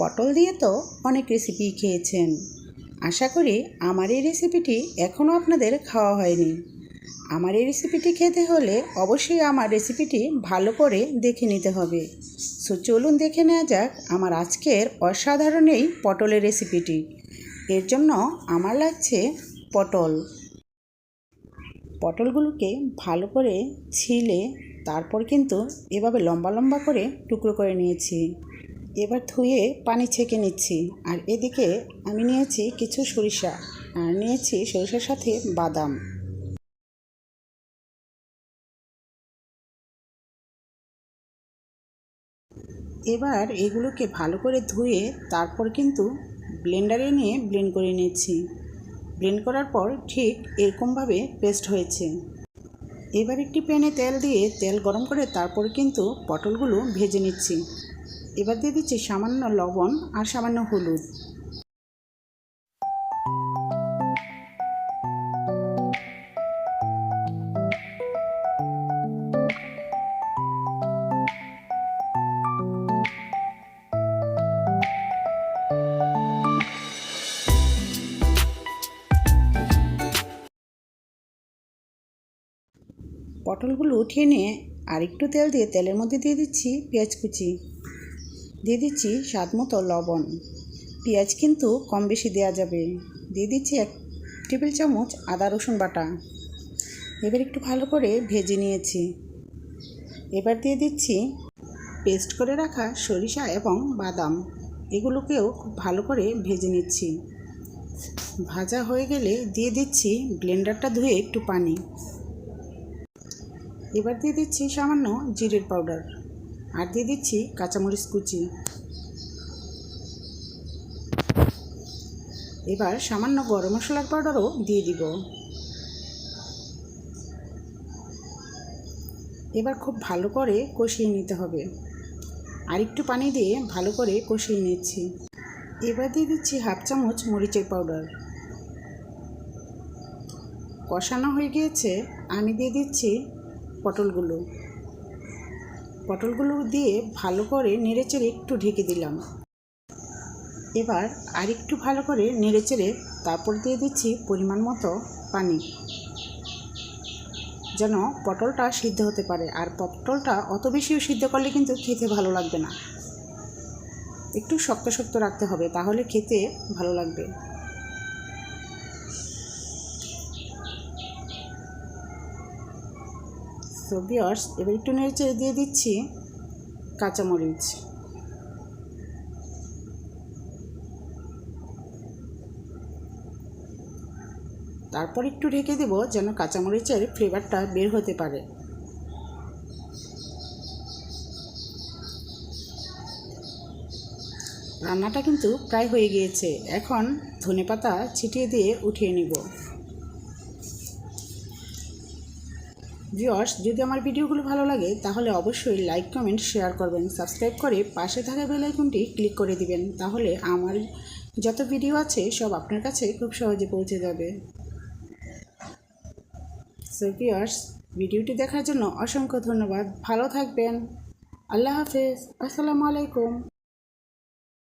পটল দিয়ে তো অনেক রেসিপি খেয়েছেন। আশা করি আমার এই রেসিপিটি এখনও আপনাদের খাওয়া হয়নি। আমার এই রেসিপিটি খেতে হলে অবশ্যই আমার রেসিপিটি ভালো করে দেখে নিতে হবে। সো চলুন দেখে নেওয়া যাক আমার আজকের অসাধারণ এই পটলের রেসিপিটি এর জন্য আমার লাগছে পটল। পটলগুলোকে ভালো করে ছিলে, তারপর কিন্তু এভাবে লম্বা লম্বা করে টুকরো করে নিয়েছি। এবার ধুয়ে পানি ছেঁকে নিচ্ছি। আর এদিকে আমি নিয়েছি কিছু সরিষা, আর নিয়েছি সরিষার সাথে বাদাম। এবার এগুলোকে ভালো করে ধুয়ে তারপর কিন্তু ব্লেন্ডারে নিয়ে ব্লেন্ড করে নিচ্ছি। ব্লেন্ড করার পর ঠিক এরকমভাবে পেস্ট হয়েছে। এবার একটি প্যানে তেল দিয়ে তেল গরম করে তারপর কিন্তু পটলগুলো ভেজে নিচ্ছি। এবার দিয়ে দিচ্ছি সামান্য লবণ আর সামান্য হলুদ। পটলগুলো উঠিয়ে নিয়ে আর একটু তেল দিয়ে, তেলের মধ্যে দিয়ে দিচ্ছি পেঁয়াজ কুচি। দিয়ে দিচ্ছি স্বাদ মতো লবণ। পেঁয়াজ কিন্তু কম বেশি দেওয়া যাবে। দিয়ে দিচ্ছি এক টেবিল চামচ আদা রসুন বাটা। এবার একটু ভালো করে ভেজে নিয়েছি। এবার দিয়ে দিচ্ছি পেস্ট করে রাখা সরিষা এবং বাদাম। এগুলোকেও খুব ভালো করে ভেজে নিচ্ছি। ভাজা হয়ে গেলে দিয়ে দিচ্ছি ব্লেন্ডারটা ধুয়ে একটু পানি। এবার দিয়ে দিচ্ছি সামান্য জিরের পাউডার। আর দিয়ে দিচ্ছি কাঁচামরিচ কুচি। এবার সামান্য গরম মশলার পাউডারও দিয়ে দিব। এবার খুব ভালো করে কষিয়ে নিতে হবে। আর একটু পানি দিয়ে ভালো করে কষিয়ে নিচ্ছি। এবার দিয়ে দিচ্ছি হাফ চামচ মরিচের পাউডার। কষানো হয়ে গিয়েছে, আমি দিয়ে দিচ্ছি পটলগুলো। পটলগুলো দিয়ে ভালো করে নেড়েচেড়ে একটু ঢেকে দিলাম। এবার আর একটু ভালো করে নেড়েচেড়ে তারপর দিয়ে দিচ্ছি পরিমাণ মতো পানি। যেন পটলটা সিদ্ধ হতে পারে, আর পটলটা অত বেশিও সিদ্ধ করলে কিন্তু খেতে ভালো লাগবে না। একটু শক্ত শক্ত রাখতে হবে, তাহলে খেতে ভালো লাগবে। তো বিয়ার্স এবার একটু নেড়ে দিয়ে দিচ্ছি কাঁচামরিচ। তারপর একটু ঢেকে দেবো যেন কাঁচামরিচের ফ্লেভারটা বের হতে পারে। রান্নাটা কিন্তু প্রায় হয়ে গিয়েছে। এখন ধনেপাতা ছিটিয়ে দিয়ে উঠিয়ে নিব। ভিউয়ার্স, যদি আমার ভিডিওগুলো ভালো লাগে, তাহলে অবশ্যই লাইক, কমেন্ট, শেয়ার করবেন। সাবস্ক্রাইব করে পাশে থাকা বেল আইকনটি ক্লিক করে দিবেন। তাহলে আমার যত ভিডিও আছে, সব আপনার কাছে খুব সহজে পৌঁছে যাবে। সো ভিউয়ার্স, ভিডিওটি দেখার জন্য অসংখ্য ধন্যবাদ। ভালো থাকবেন। আল্লাহ হাফেজ। আসসালামু আলাইকুম।